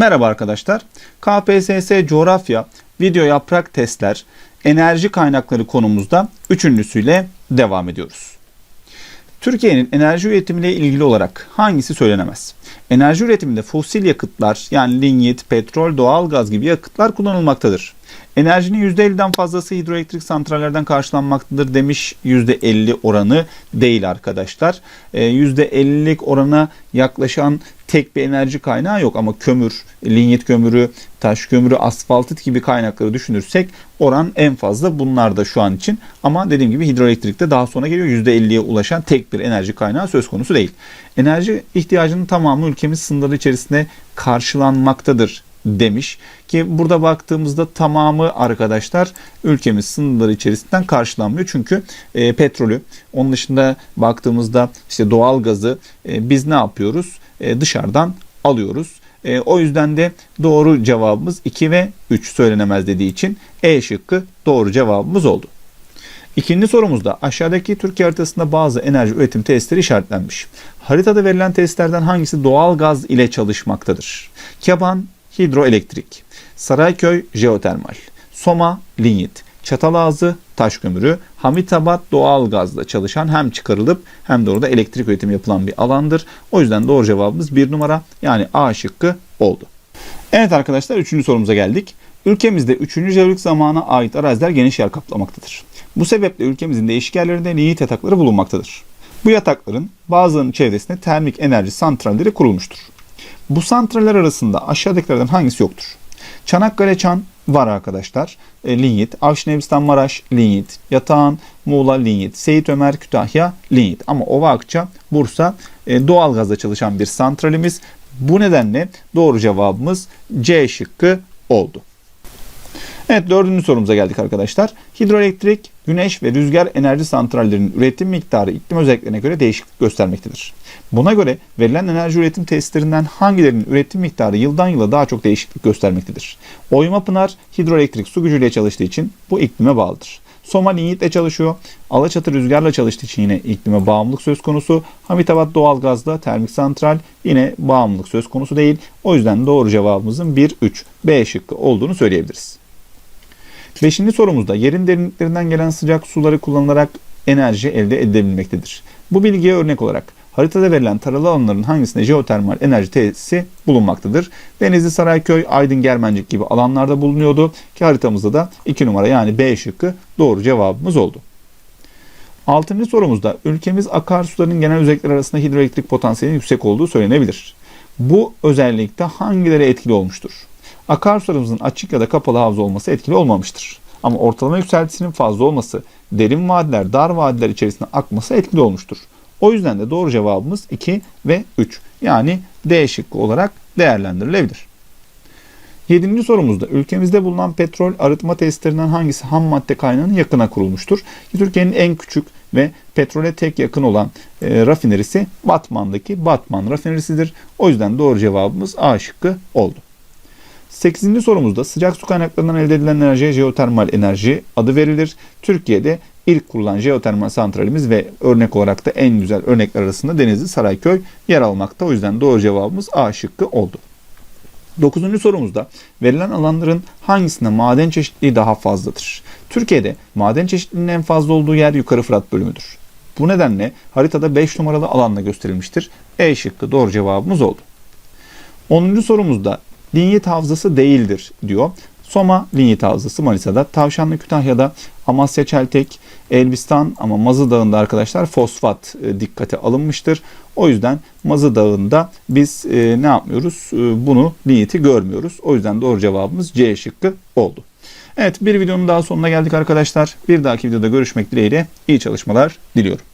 Merhaba arkadaşlar. KPSS Coğrafya Video Yaprak Testler Enerji Kaynakları konumuzda üçüncüsüyle devam ediyoruz. Türkiye'nin enerji üretimiyle ilgili olarak hangisi söylenemez? Enerji üretiminde fosil yakıtlar yani linyit, petrol, doğalgaz gibi yakıtlar kullanılmaktadır. Enerjinin %50'den fazlası hidroelektrik santrallerden karşılanmaktadır demiş %50 oranı değil arkadaşlar. Ee, %50'lik orana yaklaşan tek bir enerji kaynağı yok ama kömür, linyit kömürü, taş kömürü, asfaltit gibi kaynakları düşünürsek oran en fazla bunlar da şu an için. Ama dediğim gibi hidroelektrikte daha sonra geliyor %50'ye ulaşan tek bir enerji kaynağı söz konusu değil. Enerji ihtiyacının tamamı ülkemiz sınırları içerisinde karşılanmaktadır demiş ki burada baktığımızda tamamı arkadaşlar ülkemiz sınırları içerisinden karşılanmıyor. Çünkü e, petrolü onun dışında baktığımızda işte doğal gazı e, biz ne yapıyoruz? E, dışarıdan alıyoruz. E, o yüzden de doğru cevabımız 2 ve 3 söylenemez dediği için E şıkkı doğru cevabımız oldu. İkinci sorumuzda aşağıdaki Türkiye haritasında bazı enerji üretim testleri işaretlenmiş. Haritada verilen testlerden hangisi doğal gaz ile çalışmaktadır? Keban hidroelektrik, Sarayköy jeotermal, Soma linyit, Çatalazı taş kömürü, Hamitabat doğal gazla çalışan hem çıkarılıp hem de orada elektrik üretimi yapılan bir alandır. O yüzden doğru cevabımız bir numara yani A şıkkı oldu. Evet arkadaşlar üçüncü sorumuza geldik. Ülkemizde 3. jeolik zamana ait araziler geniş yer kaplamaktadır. Bu sebeple ülkemizin değişik yerlerinde linyit yatakları bulunmaktadır. Bu yatakların bazılarının çevresinde termik enerji santralleri kurulmuştur. Bu santraller arasında aşağıdakilerden hangisi yoktur? Çanakkale Çan var arkadaşlar. E, linyit. Avşinebistan Maraş linyit. Yatağan Muğla linyit. Seyit Ömer Kütahya linyit. Ama Ova Akça Bursa e, doğalgazla çalışan bir santralimiz. Bu nedenle doğru cevabımız C şıkkı oldu. Evet dördüncü sorumuza geldik arkadaşlar. Hidroelektrik, güneş ve rüzgar enerji santrallerinin üretim miktarı iklim özelliklerine göre değişiklik göstermektedir. Buna göre verilen enerji üretim testlerinden hangilerinin üretim miktarı yıldan yıla daha çok değişiklik göstermektedir? Oyma Pınar hidroelektrik su gücüyle çalıştığı için bu iklime bağlıdır. Soma linyitle çalışıyor. Alaçatı rüzgarla çalıştığı için yine iklime bağımlılık söz konusu. Hamitabat doğalgazla termik santral yine bağımlılık söz konusu değil. O yüzden doğru cevabımızın 1-3 B şıkkı olduğunu söyleyebiliriz. Beşinci sorumuzda yerin derinliklerinden gelen sıcak suları kullanılarak enerji elde edilebilmektedir. Bu bilgiye örnek olarak haritada verilen taralı alanların hangisinde jeotermal enerji tesisi bulunmaktadır? Denizli, Sarayköy, Aydın, Germencik gibi alanlarda bulunuyordu ki haritamızda da 2 numara yani B şıkkı doğru cevabımız oldu. Altıncı sorumuzda ülkemiz akarsuların genel özellikleri arasında hidroelektrik potansiyelinin yüksek olduğu söylenebilir. Bu özellikte hangileri etkili olmuştur? Akarsularımızın açık ya da kapalı havza olması etkili olmamıştır. Ama ortalama yükseltisinin fazla olması, derin vadiler, dar vadiler içerisinde akması etkili olmuştur. O yüzden de doğru cevabımız 2 ve 3. Yani D şıkkı olarak değerlendirilebilir. Yedinci sorumuzda ülkemizde bulunan petrol arıtma testlerinden hangisi ham madde kaynağının yakına kurulmuştur? Türkiye'nin en küçük ve petrole tek yakın olan e, rafinerisi Batman'daki Batman rafinerisidir. O yüzden doğru cevabımız A şıkkı oldu. 8. sorumuzda sıcak su kaynaklarından elde edilen enerjiye jeotermal enerji adı verilir. Türkiye'de ilk kurulan jeotermal santralimiz ve örnek olarak da en güzel örnekler arasında Denizli Sarayköy yer almakta. O yüzden doğru cevabımız A şıkkı oldu. 9. sorumuzda verilen alanların hangisinde maden çeşitliliği daha fazladır? Türkiye'de maden çeşitliliğinin en fazla olduğu yer Yukarı Fırat bölümüdür. Bu nedenle haritada 5 numaralı alanla gösterilmiştir. E şıkkı doğru cevabımız oldu. 10. sorumuzda linyit havzası değildir diyor. Soma linyit havzası Manisa'da, Tavşanlı Kütahya'da, Amasya Çeltek, Elbistan ama Mazı Dağı'nda arkadaşlar fosfat e, dikkate alınmıştır. O yüzden Mazı Dağı'nda biz e, ne yapmıyoruz? E, bunu linyiti görmüyoruz. O yüzden doğru cevabımız C şıkkı oldu. Evet bir videonun daha sonuna geldik arkadaşlar. Bir dahaki videoda görüşmek dileğiyle iyi çalışmalar diliyorum.